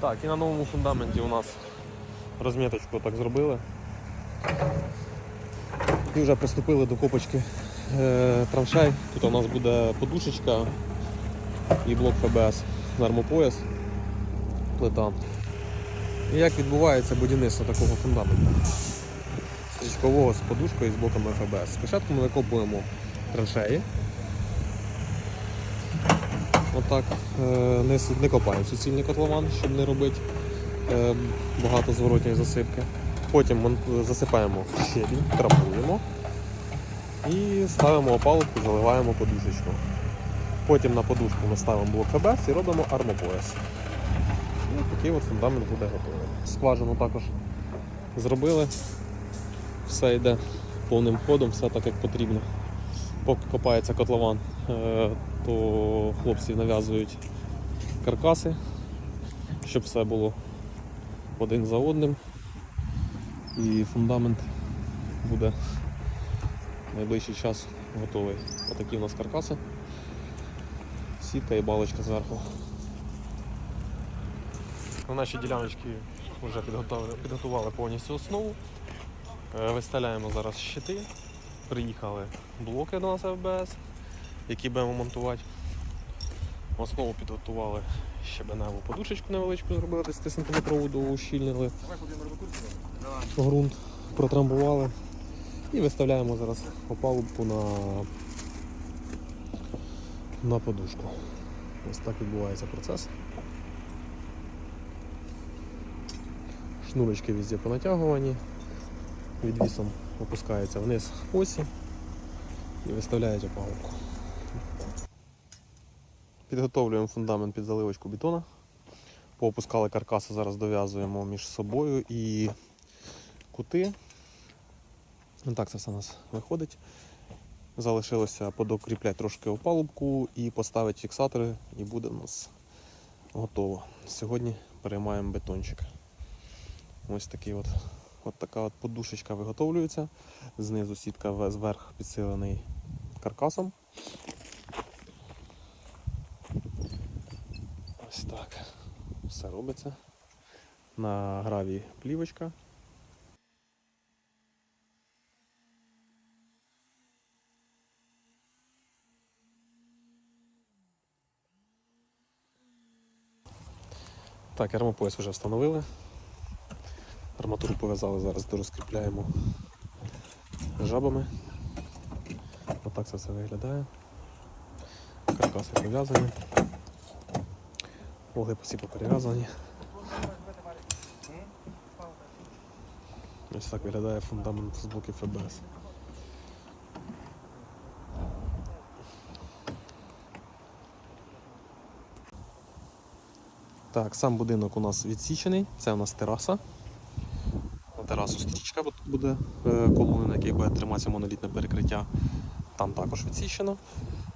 Так, і на новому фундаменті у нас розміточку так зробили. І вже приступили до копочки е, траншей. Тут у нас буде подушечка і блок ФБС, нормопояс, плита. І як відбувається будівництво такого фундаменту? Стрічкового з подушкою і з блоками ФБС. Спочатку ми викопуємо траншеї. Отак е, не, не копаємо суцільний котлован, щоб не робити е, багато зворотньої засипки. Потім засипаємо щебінь, трамбуємо і ставимо опалубку, заливаємо подушечку. Потім на подушку ми ставимо блок ФБС і робимо армопояс. І такий от фундамент буде готовий. Скважину також зробили. Все йде повним ходом, все так як потрібно. Поки копається котлован, е, то хлопці нав'язують каркаси, щоб все було один за одним. І фундамент буде в найближчий час готовий. Отакі у нас каркаси. Сітка і балочка зверху. На нашій діляночці вже підготували, підготували повністю основу. Е, Виставляємо зараз щити. Приїхали блоки до нас ФБС, які будемо монтувати. Основу підготували щебеневу подушечку невеличку, зробили 10 см доущільнили ґрунт, протрамбували і виставляємо зараз опалубку на, на подушку. Ось так відбувається процес. Шнурочки везде понатягувані, відвісом опускається вниз осі і виставляють опалубку. Підготовлюємо фундамент під заливочку бетона. Поопускали каркаси, зараз дов'язуємо між собою і кути. Ну, Так це все у нас виходить. Залишилося подокріпляти трошки опалубку і поставити фіксатори, і буде у нас готово. Сьогодні переймаємо бетончик. Ось такий от, от така от подушечка виготовлюється. Знизу сітка зверх підсилений каркасом. Ось так. Все робиться. На граві плівочка. Так, армопояс вже встановили. Арматуру пов'язали, зараз дорозкріпляємо жабами. Отак це все виглядає. Каркаси пов'язані. Вугли посіпи перев'язані. Ось так виглядає фундамент з блоків ФБС. Так, сам будинок у нас відсічений, це у нас тераса. Терасу стрічка буде е, колони, на якій буде триматися монолітне перекриття. Там також відсічено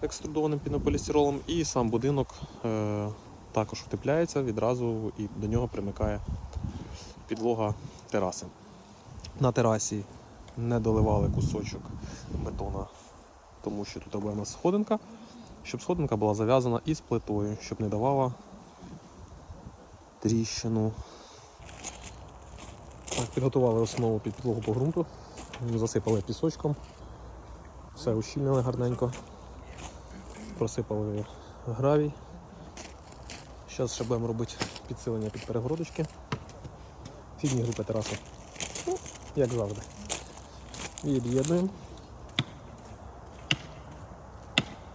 екструдованим пінополістиролом. І сам будинок е, також втепляється відразу і до нього примикає підлога тераси. На терасі не доливали кусочок бетона, тому що тут нас сходинка, щоб сходинка була зав'язана із плитою, щоб не давала тріщину. Підготували основу під підлогу по ґрунту, засипали пісочком, все ущільнили гарненько, просипали гравій. Зараз ще будемо робити підсилення під перегородочки. Фідні групи тераси. Ну, як завжди. Від'єднуємо,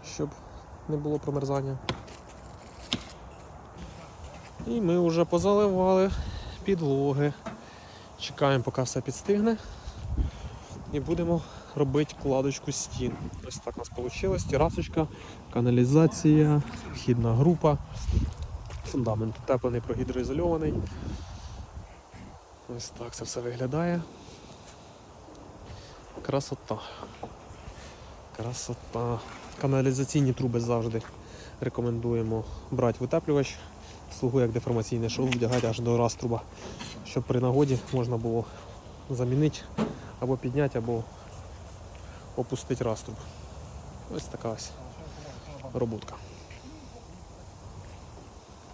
щоб не було промерзання. І ми вже позаливали підлоги. Чекаємо, поки все підстигне. І будемо робити кладочку стін. Ось так у нас вийшло. Терасочка, каналізація, вхідна група. Фундамент утеплений, прогідроізольований. Ось так це все виглядає. Красота. Красота. Каналізаційні труби завжди рекомендуємо брати в утеплювач. Слугує як деформаційне шоу, вдягати аж до раструба, щоб при нагоді можна було замінити або підняти, або опустити раструб. Ось така ось роботка.